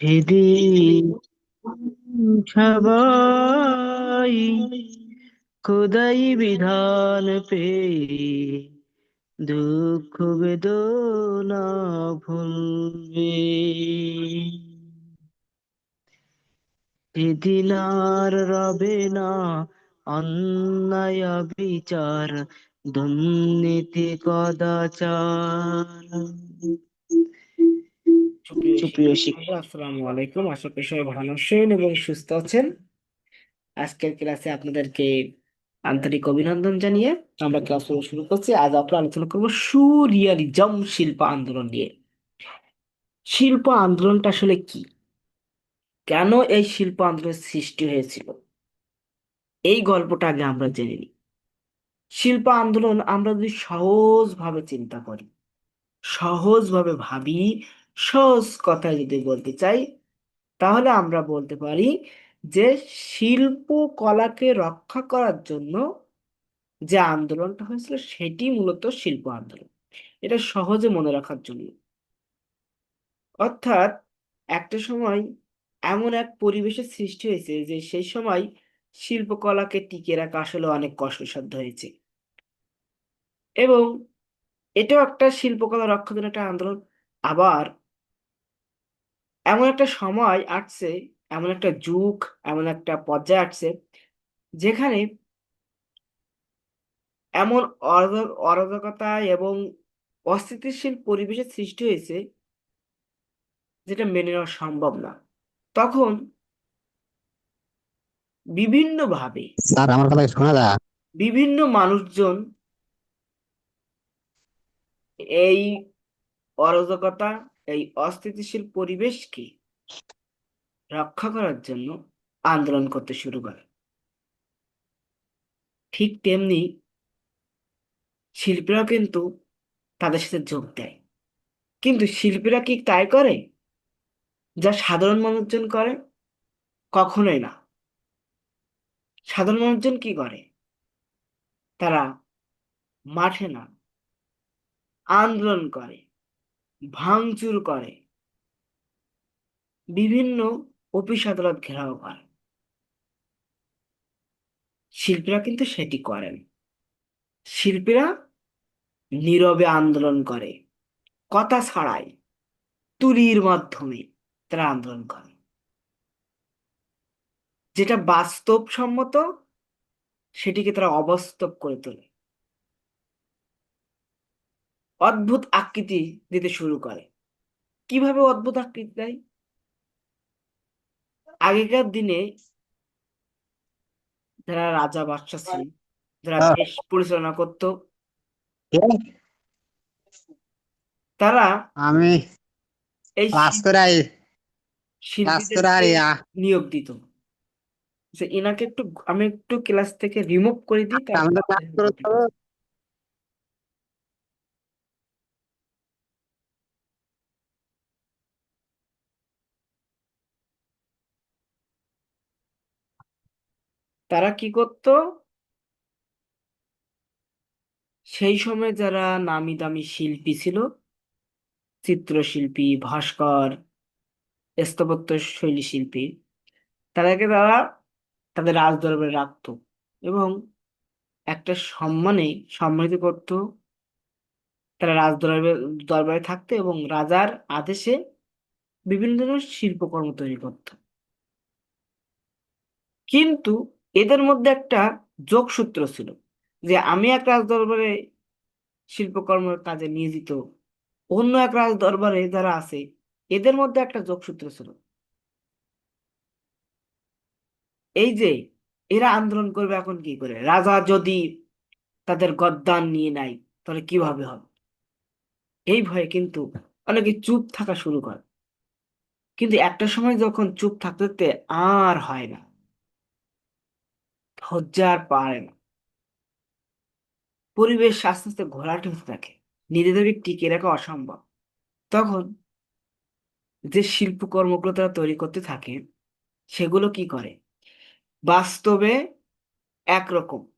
এদিন সবাই খোদাই বিধান পেয়ে দুঃখ বেদনা ভুলবে। এদিন আর রবে না অন্যায় বিচার, দুর্নীতি কদাচার। সুপ্রিয় শিক্ষক আসসালামু আলাইকুম। আশা করি সবাই ভালো আছেন এবং সুস্থ আছেন। আজকের ক্লাসে আপনাদেরকে আন্তরিক অভিনন্দন জানিয়ে আমরা ক্লাস শুরু করছি। আজ আমরা আলোচনা করব সুরিয়ালিজম শিল্প আন্দোলন নিয়ে। শিল্প আন্দোলনটা আসলে কি? কেন এই শিল্প আন্দোলনের সৃষ্টি হয়েছিল? এই গল্পটা আগে আমরা জেনে নিই। শিল্প আন্দোলন আমরা যদি সহজভাবে চিন্তা করি সহজভাবে ভাবি সহজ কথায় যদি বলতে চাই, তাহলে আমরা বলতে পারি যে শিল্প কলাকে রক্ষা করার জন্য যে আন্দোলনটা হয়েছিল, সেটি মূলত শিল্প আন্দোলন। এটা সহজে মনে রাখার জন্য। অর্থাৎ একটা সময় এমন এক পরিবেশের সৃষ্টি হয়েছে যে সেই সময় শিল্পকলাকে টিকিয়ে রাখা আসলে অনেক কষ্টসাধ্য হয়েছে। এবং এটাও একটা শিল্পকলা রক্ষার জন্য একটা আন্দোলন। আবার এমন একটা সময় আসছে এমন একটা যুগ এমন একটা পর্যায়ে আসছে যেখানে এমন অরাজকতা এবং অস্থিতিশীল পরিবেশের সৃষ্টি হয়েছে যেটা মেনে নেওয়া সম্ভব না। তখন বিভিন্নভাবে স্যার আমার কথা শোনা বিভিন্ন মানুষজন এই অরাজকতা এই অস্থিতিশীল পরিবেশকে রক্ষা করার জন্য আন্দোলন করতে শুরু করে। ঠিক তেমনি শিল্পীরাও কিন্তু তাদের সাথে যোগ দেয়। কিন্তু শিল্পীরা কি তাই করে? যা সাধারণ মানুষজন করে? কখনোই না। সাধারণ মানুষজন কি করে? তারা মাঠে না, আন্দোলন করে। ভাঙচুর করে। বিভিন্ন অফিস আদালত ঘেরাও করে। শিল্পীরা কিন্তু সেটি করেন। শিল্পীরা নীরবে আন্দোলন করে। কথা ছাড়াই তুলির মাধ্যমে তারা আন্দোলন করে। যেটা বাস্তবসম্মত, সেটিকে তারা অবাস্তব করে তোলে। অদ্ভুত আকৃতি দিতে শুরু করে। কীভাবে অদ্ভুত আকৃতি দেয়? আগেকার দিনে যারা রাজা বাদশাহ ছিল যারা হ্যাঁ। দেশ পরিচালনা করত তারা আমি এই নিয়োগ দিত। যে এনাকে একটু আমি একটু ক্লাস থেকে রিমুভ করে দিই তারপর আমাদের ক্লাস করে তো তারা কি করত? সেই সময় যারা নামি দামি শিল্পী ছিল, চিত্রশিল্পী, ভাস্কর স্থাপত্য শৈলী শিল্পী, তাদেরকে তারা তাদের রাজদরবারে রাখতো এবং একটা সম্মানে সম্মানিত করত। তারা রাজদরবারে দরবারে থাকতো এবং রাজার আদেশে বিভিন্ন ধরনের শিল্পকর্ম তৈরি করত। কিন্তু এদের মধ্যে একটা যোগসূত্র ছিল যে আমি এক রাজ দরবারে শিল্পকর্মের কাজে নিয়োজিত, অন্য এক রাজ দরবারে যারা আছে, এদের মধ্যে একটা যোগসূত্র ছিল। এই যে এরা আন্দোলন করবে এখন কি করে? রাজা যদি তাদের গদ্দান নিয়ে নেয়, তাহলে কীভাবে হবে? এই ভয়ে কিন্তু অনেকে চুপ থাকা শুরু করে। কিন্তু একটা সময় যখন চুপ থাকতে আর হয় না। আর পারে না। পরিবেশ আস্তে আস্তে ঘোলাটে হতে থাকে। নিজেদেরকে টিকিয়ে রাখা অসম্ভব। তখন যে শিল্পকর্মগুলো তারা তৈরি করতে থাকে, সেগুলো কি করে? বাস্তবে একরকম।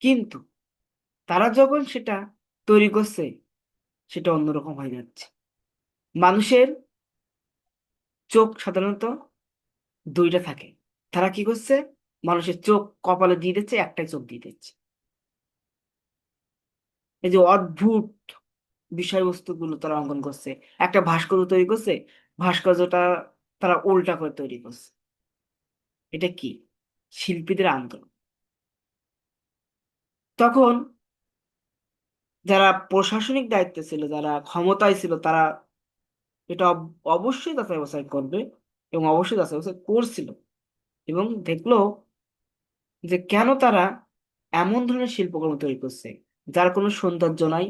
কিন্তু তারা যখন সেটা তৈরি করছে, সেটা অন্যরকম হয়ে যাচ্ছে। মানুষের চোখ সাধারণত দুইটা থাকে। তারা কি করছে? মানুষের চোখ কপালে দিয়ে দিচ্ছে, একটাই চোখ দিয়ে দিচ্ছে। এই যে অদ্ভুত বিষয়বস্তুগুলো তারা অঙ্কন করছে। একটা ভাস্কর্য তৈরি করছে, ভাস্কর্যটা তারা উল্টা করে তৈরি করছে। এটা কি? শিল্পীদের আন্দোলন। তখন যারা প্রশাসনিক দায়িত্বে ছিল, যারা ক্ষমতায় ছিল, তারা এটা অব- অবশ্যই যাচাই বাছাই করবে এবং অবশ্যই যাচাই বাছাই করছিল। এবং দেখল যে কেন তারা এমন ধরনের শিল্পকর্ম তৈরি করছে, যার কোনো সৌন্দর্য নাই।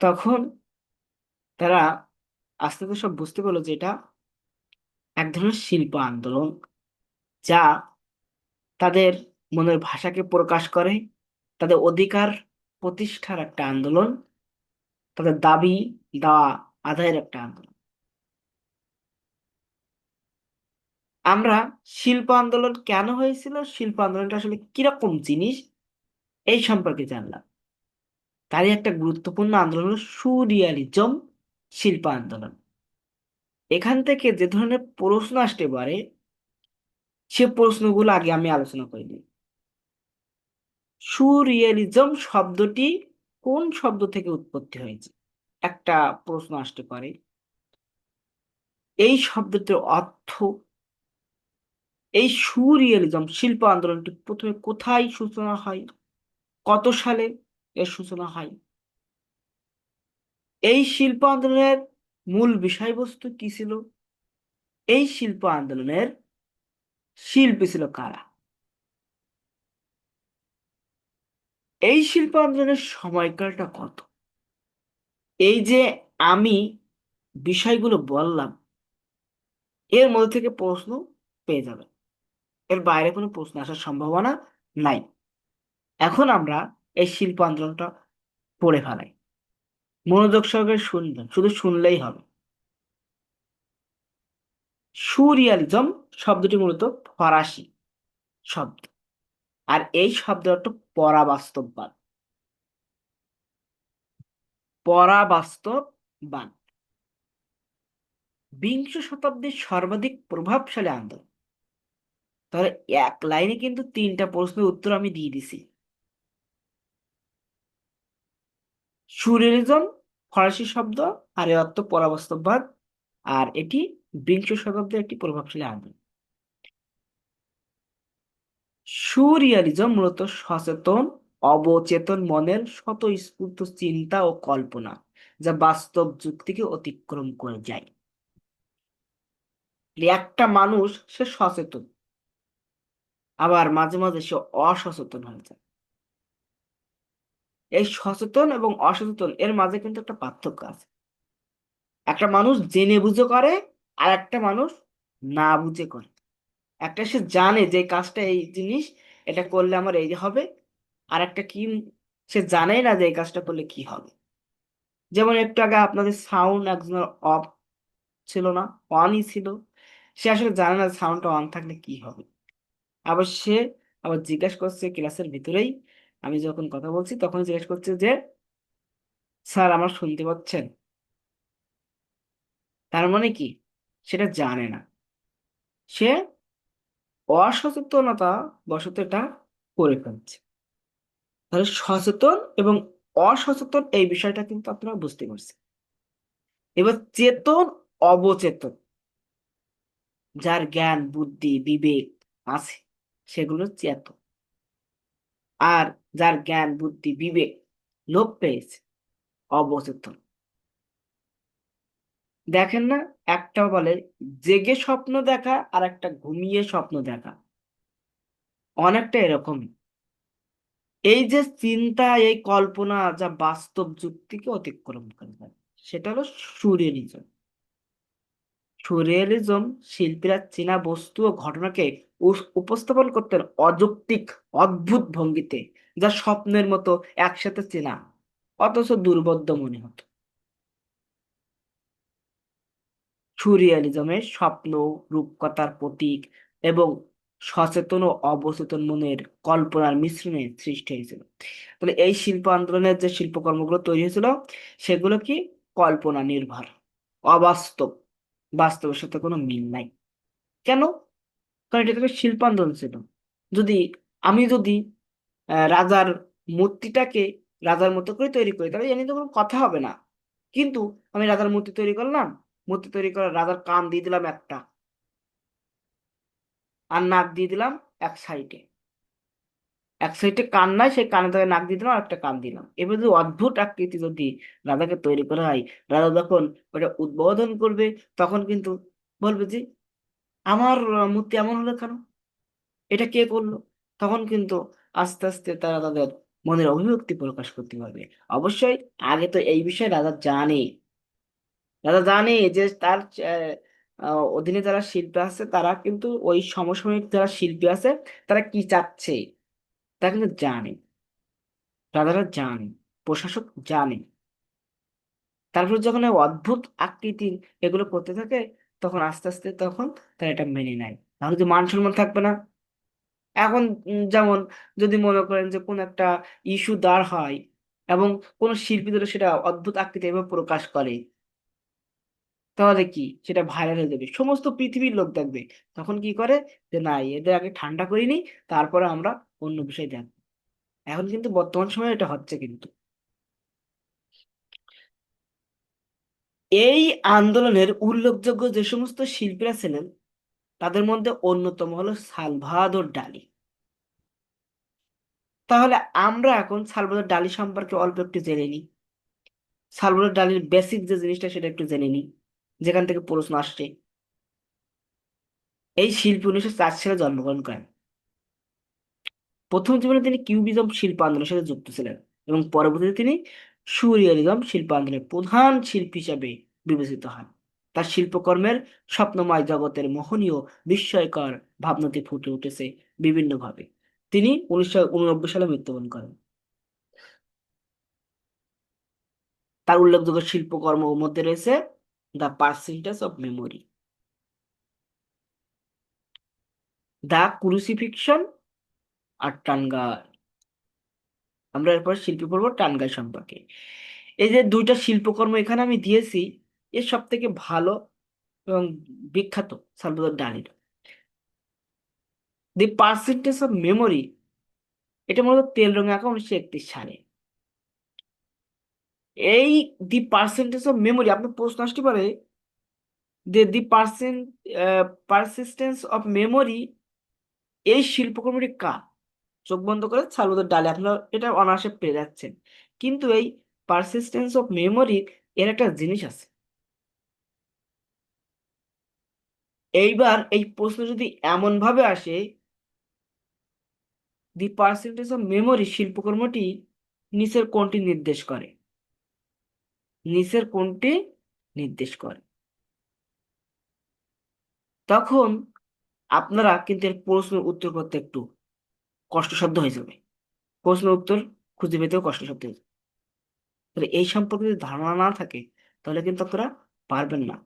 তখন তারা আস্তে আস্তে সব বুঝতে পারল যে এটা এক ধরনের শিল্প আন্দোলন, যা তাদের মনের ভাষাকে প্রকাশ করে, তাদের অধিকার প্রতিষ্ঠার একটা আন্দোলন, তাদের দাবি দেওয়া আদায়ের একটা আন্দোলন। আমরা শিল্প আন্দোলন কেন হয়েছিল? শিল্প আন্দোলনটা আসলে কীরকম জিনিস? এই সম্পর্কে জানলাম। তারই একটা গুরুত্বপূর্ণ আন্দোলন হলো সুরিয়ালিজম শিল্প আন্দোলন। এখান থেকে যে ধরনের প্রশ্ন আসতে পারে, সে প্রশ্নগুলো আগে আমি আলোচনা করে নিই। সুরিয়ালিজম শব্দটি কোন শব্দ থেকে উৎপত্তি হয়েছে? একটা প্রশ্ন আসতে পারে। এই শব্দটির অর্থ এই সুরিয়ালিজম, শিল্প আন্দোলনটি প্রথমে কোথায় সূচনা হয়? কত সালে এর সূচনা হয়? এই শিল্প আন্দোলনের মূল বিষয়বস্তু কি ছিল? এই শিল্প আন্দোলনের শিল্পী ছিল কারা? এই শিল্প আন্দোলনের সময়কালটা কত? এই যে আমি বিষয়গুলো বললাম, এর মধ্যে থেকে প্রশ্ন পেয়ে যাবে এর বাইরে কোনো প্রশ্ন আসার সম্ভাবনা নাই। এখন আমরা এই শিল্প আন্দোলনটা পড়ে ফেলাই। মনোযোগ সহকারে শুনবেন, শুধু শুনলেই হবে। সুরিয়ালিজম শব্দটি মূলত ফরাসি শব্দ, আর এই শব্দ অর্থ পরাবাস্তববাদ। পরাবাস্তববাদ। বিংশ শতাব্দীর সর্বাধিক প্রভাবশালী আন্দোলন। তাহলে এক লাইনে কিন্তু তিনটা প্রশ্নের উত্তর আমি দিয়ে দিছি। সুরিয়ালিজম ফরাসি শব্দ আর এর অর্থ পরাবাস্তববাদ আর এটি বিংশ শতাব্দীর একটি প্রভাবশালী আন্দোলন। সুরিয়ালিজম মূলত সচেতন, অবচেতন মনের স্বতঃস্ফূর্ত চিন্তা ও কল্পনা, যা বাস্তব যুক্তিকে অতিক্রম করে যায়। একটা মানুষ, সে সচেতন। আবার মাঝে মাঝে সে অসচেতন হয়ে যায়। এই সচেতন এবং অসচেতন, এর মাঝে কিন্তু একটা পার্থক্য আছে। একটা মানুষ জেনে বুঝে করে, আর একটা মানুষ না বুঝে করে। একটা সে জানে যে কাজটা, এই জিনিস, এটা করলে আমার এই হবে, আর একটা কি, সে জানেই না যে এই কাজটা করলে কি হবে। যেমন একটু আগে আপনাদের সাউন্ড একজনের অফ ছিল না অনই ছিল। সে আসলে জানে না সাউন্ডটা অন থাকলে কি হবে। আবার সে আবার জিজ্ঞাসা করছে ক্লাসের ভিতরেই। আমি যখন কথা বলছি তখন জিজ্ঞেস করছে যে, স্যার, আমার শুনতে পাচ্ছেন? তার মানে কি? সেটা জানে না। সে অসচেতনতা বশত এটা করে ফেলছে। তাহলে সচেতন এবং অসচেতন এই বিষয়টা কিন্তু আপনারা বুঝতে পারছেন। এবার চেতন, অবচেতন, যার জ্ঞান, বুদ্ধি, বিবেক আছে। সেগুলো চেতন আর যার জ্ঞান, বুদ্ধি, বিবেক, লোপ পেয়েছে, অবচেতন। দেখেন না একটা বলে, জেগে স্বপ্ন দেখা আর একটা ঘুমিয়ে স্বপ্ন দেখা। অনেকটা এরকমই। এই যে চিন্তা, এই কল্পনা, যা বাস্তব যুক্তিকে অতিক্রম করে সেটা হলো সুরিয়ালিজম সুরিয়ালিজম শিল্পীরা চীনা বস্তু ও ঘটনাকে উপস্থাপন করতেন অযৌক্তিক, অদ্ভুত ভঙ্গিতে, যা স্বপ্নের মতো একসাথে চেনা, অথচ দুর্বোধ্য মনে হতো। সুরিয়ালিজমের স্বপ্ন, রূপকথার প্রতীক এবং সচেতন ও অবচেতন মনের কল্পনার মিশ্রণে সৃষ্টি হয়েছিল। তাহলে এই শিল্প আন্দোলনের যে শিল্পকর্মগুলো তৈরি হয়েছিল, সেগুলো কি? কল্পনা নির্ভর, অবাস্তব বাস্তবের সাথে কোনো মিল নাই। কেন? কারণ এটা একটা শিল্পান্দোলন ছিল। যদি আমি যদি রাজার মূর্তিটাকে রাজার মতো করে তৈরি করি, তাহলে এ নিয়ে তো কোনো কথা হবে না। কিন্তু আমি রাজার মূর্তি তৈরি করলাম, মূর্তি তৈরি করে রাজার কান দিয়ে দিলাম একটা। আর নাক দিয়ে দিলাম এক সাইডে। এক সাইডে কান নাই, সেই কানে তাকে নাক দিয়ে দিলাম আর একটা কান দিলাম। এবার যদি অদ্ভুত আকৃতি যদি রাজাকে তৈরি করা হয় রাজা যখন ওটা উদ্বোধন করবে, তখন কিন্তু বলবে যে, আমার মূর্তি এমন হলো কেন? এটা কে করল? তখন কিন্তু আস্তে আস্তে তারা তাদের মনের অভিব্যক্তি প্রকাশ করতে পারবে। অবশ্যই আগে তো এই বিষয়ে রাজা জানে। রাজা জানে যে তার অধীনে যারা শিল্পী আছে, তারা কিন্তু ওই সমসাময়িক যারা শিল্পী আছে, তারা কি চাচ্ছে? তারা কিন্তু জানে। রাজারা জানে, প্রশাসক জানে। তারপর যখন অদ্ভুত আকৃতির এগুলো করতে থাকে, তখন আস্তে আস্তে তখন তারা এটা মেনে নেয়। তাহলে যে মান সম্মান থাকবে না। এখন যেমন যদি মনে করেন যে কোন একটা ইস্যু দাঁড় হয় এবং কোন শিল্পী ধরে সেটা অদ্ভুত আকৃতি এভাবে প্রকাশ করে, তাহলে কি? সেটা ভাইরাল হয়ে যাবে। সমস্ত পৃথিবীর লোক দেখবে। তখন কি করে? যে না, এদের আগে ঠান্ডা করিনি, তারপরে আমরা অন্য বিষয় দেখব এখন কিন্তু বর্তমান সময়ে এটা হচ্ছে কিন্তু। এই আন্দোলনের উল্লেখযোগ্য যে সমস্ত শিল্পীরা ছিলেন, তাদের মধ্যে অন্যতম হলো সালভাদর ডালি। তাহলে আমরা এখন সালভাদর ডালি সম্পর্কে অল্প একটু জেনে নিই। সালভাদর ডালির বেসিক যে জিনিসটা সেটা একটু জেনে নিই, যেখান থেকে প্রশ্ন আসছে। এই শিল্পী উনিশশো চার সালে জন্মগ্রহণ করেন। প্রথম জীবনে তিনি কিউবিজম শিল্প আন্দোলনের সাথে যুক্ত ছিলেন এবং পরবর্তীতে তিনি সুরিয়ালিজম শিল্প আন্দোলনের প্রধান শিল্পী হিসেবে বিবেচিত হন। তার শিল্পকর্মের স্বপ্নময় জগতের মোহনীয় বিস্ময়কর ভাবনাটি ফুটে উঠেছে বিভিন্নভাবে। তিনি উনিশশো উননব্বই সালে মৃত্যুবরণ করেন। তার উল্লেখযোগ্য শিল্পকর্ম মধ্যে রয়েছে the percentage of memory the crucifixion আর টানগাই আমরা এরপর শিল্পী পড়ব টানগাই সম্পর্কে। এই যে দুইটা শিল্পকর্ম এখানে আমি দিয়েছি, এর সব থেকে ভালো এবং বিখ্যাত সালভাদর ডালির দি পার্সেন্টেজ অফ মেমোরি এটা মূলত তেল রঙে আঁকা উনিশশো একত্রিশ সালে। এই দি পার্সেন্টেজ অফ মেমোরি আপনার প্রশ্ন আসতে পারে, যে the percent persistence of memory এই শিল্পকর্মটি কার? চোখ বন্ধ করে সালভাদর ডালে, আপনারা এটা অনায়াসে পেয়ে যাচ্ছেন। কিন্তু এই পারসিস্টেন্স অফ মেমোরি এর একটা জিনিস আছে। এইবার এই প্রশ্ন যদি এমন ভাবে আসে দি পার্সেন্টেজ অফ মেমোরি শিল্পকর্মটি নিচের কোনটি নির্দেশ করে। নিচের কোনটি নির্দেশ করে। তখন আপনারা কিন্তু এর প্রশ্নের উত্তর করতে একটু কষ্টসাধ্য হয়ে যাবে প্রশ্ন উত্তর খুঁজে পেতেও কষ্টসাধ্য হয়ে যাবে তাহলে এই সম্পর্কে যদি ধারণা না থাকে, তাহলে কিন্তু আপনারা পারবেন না।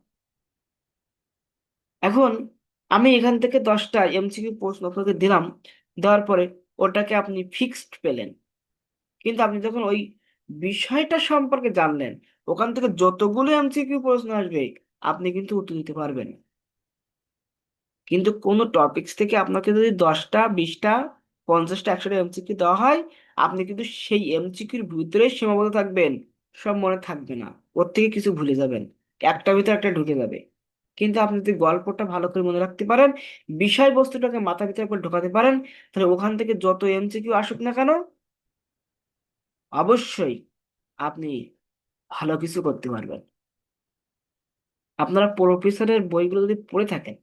এখন আমি এখান থেকে দশটা এমসিকিউ প্রশ্ন আপনাকে দিলাম, দেওয়ার পরে ওটাকে আপনি ফিক্সড পেলেন। কিন্তু আপনি যখন ওই বিষয়টা সম্পর্কে জানলেন, ওখান থেকে যতগুলো এমসিকিউ প্রশ্ন আসবে, আপনি কিন্তু উত্তর দিতে পারবেন। কিন্তু কোনো টপিকস থেকে আপনাকে যদি দশটা, বিশটা পঞ্চাশটা একশোটা এমসিকিউ দেওয়া হয়। আপনি কিন্তু সেই এমসিকিউর ভিতরে সীমাবদ্ধ থাকবেন, সব মনে থাকবে না। ওর থেকে কিছু ভুলে যাবেন। একটা ভিতরে একটা ঢুকে যাবে। কিন্তু আপনি যদি গল্পটা ভালো করে মনে রাখতে পারেন, বিষয়বস্তুটাকে মাথা ভিতরে করে ঢোকাতে পারেন, তাহলে ওখান থেকে যত এমসিকিউ আসুক না কেন, অবশ্যই আপনি ভালো কিছু করতে পারবেন। আপনারা প্রফেসরের বইগুলো যদি পড়ে থাকেন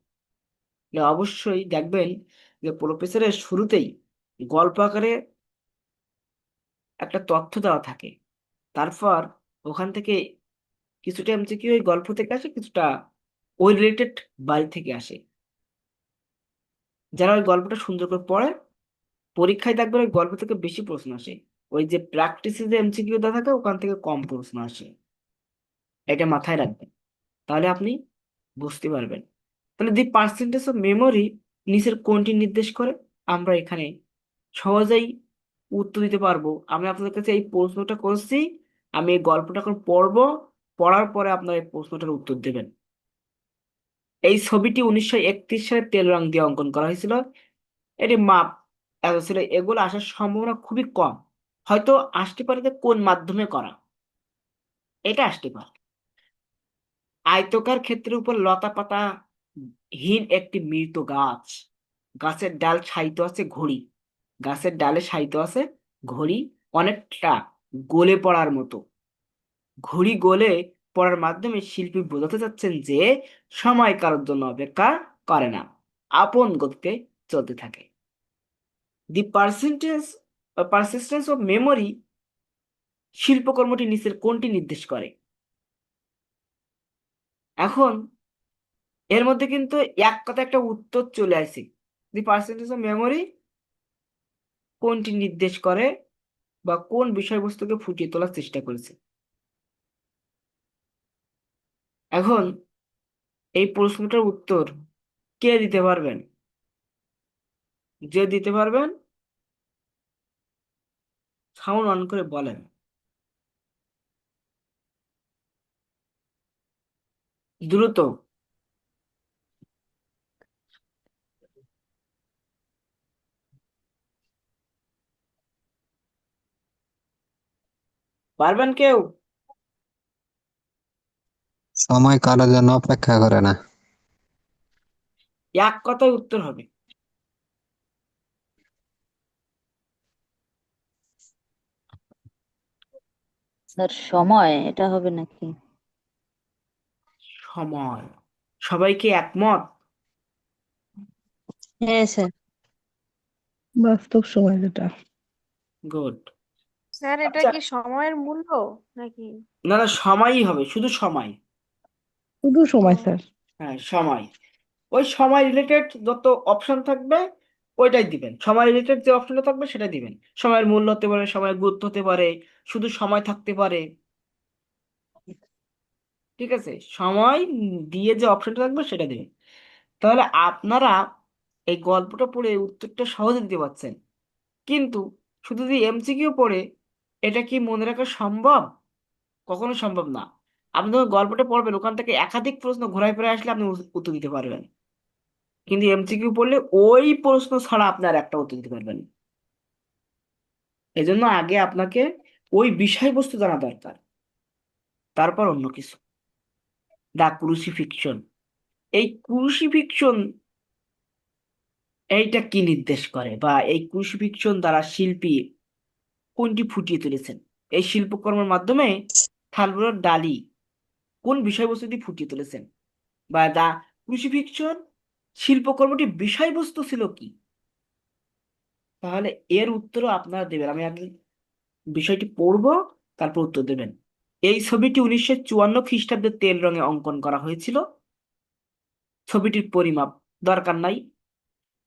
অবশ্যই দেখবেন যে প্রফেসরের শুরুতেই গল্প আকারে একটা তথ্য দেওয়া থাকে। তারপর ওখান থেকে কিছুটা এমসিকিউ ওই গল্প থেকে আসে, কিছুটা ওই রিলেটেড বাড়ি থেকে আসে। যারা ওই গল্পটা সুন্দর করে পড়ে, পরীক্ষায় দেখবেন ওই গল্প থেকে বেশি প্রশ্ন আসে। ওই যে প্র্যাকটিসে যে এমসিকিউ দেওয়া থাকে, ওখান থেকে কম প্রশ্ন আসে। এটা মাথায় রাখবেন তাহলে আপনি বুঝতে পারবেন। তাহলে দি পার্সেন্টেজ অফ মেমোরি নিচের কোনটি নির্দেশ করে, আমরা এখানে সহজেই উত্তর দিতে পারব। আমি আপনাদের কাছে এই প্রশ্নটা করছি, আমি এই গল্পটা এখন পড়ব, পড়ার পরে আপনার এই প্রশ্নটার উত্তর দেবেন। এই ছবিটি উনিশশো একত্রিশ সালে তেল রং দিয়ে অঙ্কন করা হয়েছিল। এটি মাপ এত ছিল, এগুলো আসার সম্ভাবনা খুবই কম। হয়তো আসতে পারে যে কোন মাধ্যমে করা। এটা আসতে পারে। আয়তকার ক্ষেত্রের উপর লতা পাতা হীন একটি মৃত গাছ। গাছের ডাল শায়িত আছে ঘড়ি। গাছের ডালে শায়িত আছে ঘড়ি অনেকটা গলে পড়ার মতো। ঘড়ি গলে পড়ার মাধ্যমে শিল্পী বোঝাতে চাচ্ছেন যে সময় কারোর জন্য অপেক্ষা করে না, আপন গতিতে চলতে থাকে। The percentage persistence of memory শিল্পকর্মটি নিচের কোনটি নির্দেশ করে। এখন এর মধ্যে কিন্তু এক কথা একটা উত্তর চলে আসে। দি পার্সেন্টেজ অফ মেমোরি কোনটি নির্দেশ করে বা কোন বিষয়বস্তুকে ফুটিয়ে তোলার চেষ্টা করেছে? এখন এই প্রশ্নটার উত্তর কে দিতে পারবেন? যে দিতে পারবেন সাউন্ড অন করে বলেন। দ্রুত। পারবেন কেউ? সময় কারোর জন্য অপেক্ষা করে না। এক কথায় উত্তর হবে। স্যার সময় এটা হবে নাকি? সময়। সবাই কি একমত? হ্যাঁ স্যার। বাস্তব সময় যেটা। গুড। স্যার এটা আচ্ছা। কি সময়ের মূল্য নাকি? না না সময়ই হবে শুধু সময়। শুধু সময় স্যার। হ্যাঁ সময়। ওই সময় রিলেটেড যত অপশন থাকবে ওইটাই দিবেন। সময় রিলেটেড যে অপশনটা থাকবে সেটা দিবেন। সময়ের মূল্য হতে পারে সময়ের গুরুত্ব হতে পারে শুধু সময় থাকতে পারে। ঠিক আছে? সময় দিয়ে যে অপশনটা থাকবে সেটা দিবেন। তাহলে আপনারা এই গল্পটা পড়ে উত্তরটা সহজে দিতে পারছেন। কিন্তু শুধু যদি এমসিকিউ পড়ে এটা কি মনে রাখা সম্ভব? কখনো সম্ভব না। আপনি যখন গল্পটা পড়বেন, ওখান থেকে একাধিক প্রশ্ন ঘোরায় ফিরে আসলে আপনি উত্তর দিতে পারবেন। কিন্তু এমসিকিউ পড়লে ওই প্রশ্ন ছাড়া আপনি আর একটা উত্তর দিতে পারবেন। এজন্য আগে আপনাকে ওই বিষয়বস্তু জানা দরকার। তারপর অন্য কিছু। দা ক্রুসিফিকশন। এই ক্রুসিফিকশন এইটা কি নির্দেশ করে? বা এই ক্রুসিফিকশন দ্বারা শিল্পী কোনটি ফুটিয়ে তুলেছেন? এই শিল্পকর্মের মাধ্যমে থালগুলোর ডালি কোন বিষয়বস্তুটি ফুটিয়ে তুলেছেন? বা দা ক্রুসিফিকশন শিল্পকর্মটি বিষয়বস্তু ছিল কি? তাহলে এর উত্তরও আপনারা দেবেন। আমি আগে বিষয়টি পড়ব, তারপর উত্তর দেবেন। এই ছবিটি উনিশশো চুয়ান্ন খ্রিস্টাব্দে তেল রঙে অঙ্কন করা হয়েছিল। ছবিটির পরিমাপ দরকার নাই।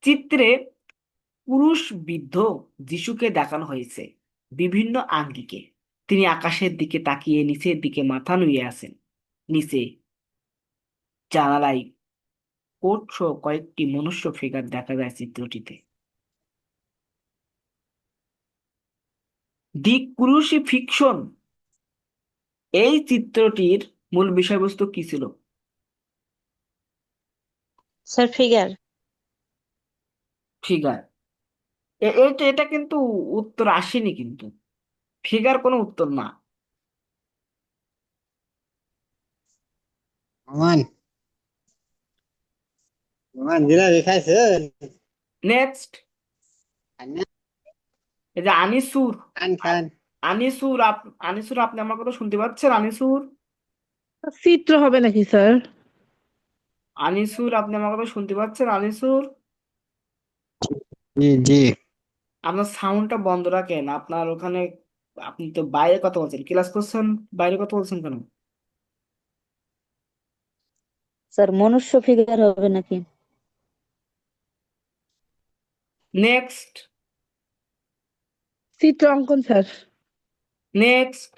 চিত্রে পুরুষ বৃদ্ধ যিশুকে দেখানো হয়েছে। বিভিন্ন আঙ্গিকে। তিনি আকাশের দিকে তাকিয়ে নিচের দিকে মাথা নুয়ে আছেন। নিচে জানালায় কোট সহ কয়েকটি মনুষ্য ফিগার দেখা যায় চিত্রটিতে। দিক দি ক্রুসিফিকশন এই চিত্রটির মূল বিষয়বস্তু কি ছিল? Sir figure. ফিগার। এটা এটা কিন্তু উত্তর আসেনি কিন্তু। ফিগার কোনো উত্তর না। নেক্সট এই যে আনিসুর। খান খান। আনিসুর আপ আনিসুর আপনি আমার কথা শুনতে পাচ্ছেন? আনিসুর? চিত্র হবে নাকি স্যার? আনিসুর আপনি আমার কথা শুনতে পাচ্ছেন? আনিসুর? জি জি। আপনার সাউন্ডটা বন্ধ রাখেন। আপনার ওখানে আপনি তো বাইরে কথা বলছেন। ক্লাস করছেন বাইরে কথা বলছেন কেন? স্যার মনুষ্য ফিগার হবে নাকি? নেক্সট চিত্র অঙ্কন স্যার। নেক্সট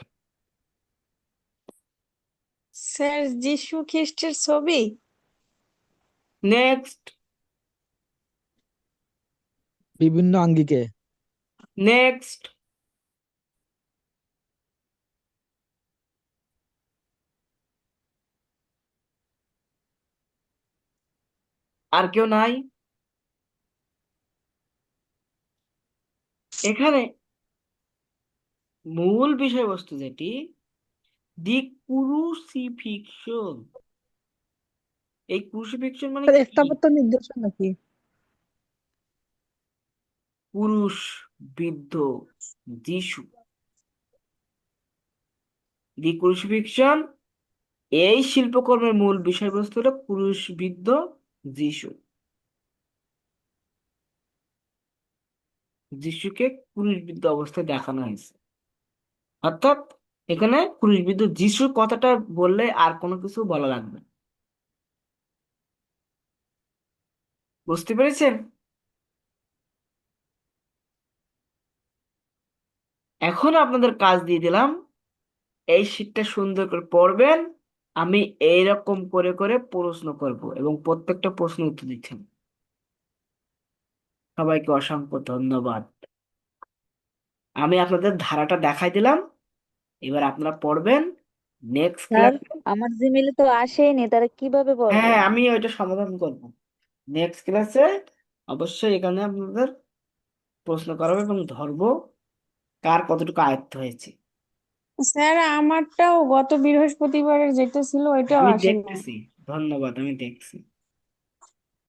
স্যার যিশু খ্রিস্টের ছবি? নেক্সট বিভিন্ন আঙ্গিকে। নেক্সট আর কেউ নাই? এখানে মূল বিষয়বস্তু যেটি দি ক্রুসিফিকশন এই ক্রুসিফিকশন মানে স্থাপত্য নির্দেশন নাকি? পুরুষ বৃদ্ধ যিশু। দি এই শিল্পকর্মের মূল বিষয়বস্তু হলো বৃদ্ধ যিশু। যিশুকে ক্রুশবিদ্ধ অবস্থায় দেখানো হয়েছে। অর্থাৎ এখানে ক্রুশবিদ্ধ যিশুর কথাটা বললে আর কোনো কিছু বলা লাগবে। বুঝতে পেরেছেন? এখন আপনাদের কাজ দিয়ে দিলাম। এই শীটটা সুন্দর করে পড়বেন। আমি এইরকম করে করে প্রশ্ন করব এবং প্রত্যেকটা প্রশ্ন উত্তর দিচ্ছেন সবাইকে অসংখ্য ধন্যবাদ। আমি আপনাদের ধারাটা দেখাই দিলাম। এবার আপনারা পড়বেন। নেক্সট স্যার ক্লাস আমার জিমেলে তো আসেনি তারা কীভাবে পড়ব? হ্যাঁ আমি ওইটা সমাধান করব। নেক্সট ক্লাসে অবশ্যই এখানে আপনাদের প্রশ্ন করাবো এবং ধরবো। কার কতটুকু আয়ত্ত হয়েছে? স্যার আমারটাও গত বৃহস্পতিবারের যেটা ছিল ওইটাও আমি আসেনি। দেখতেছি। ধন্যবাদ আমি দেখছি।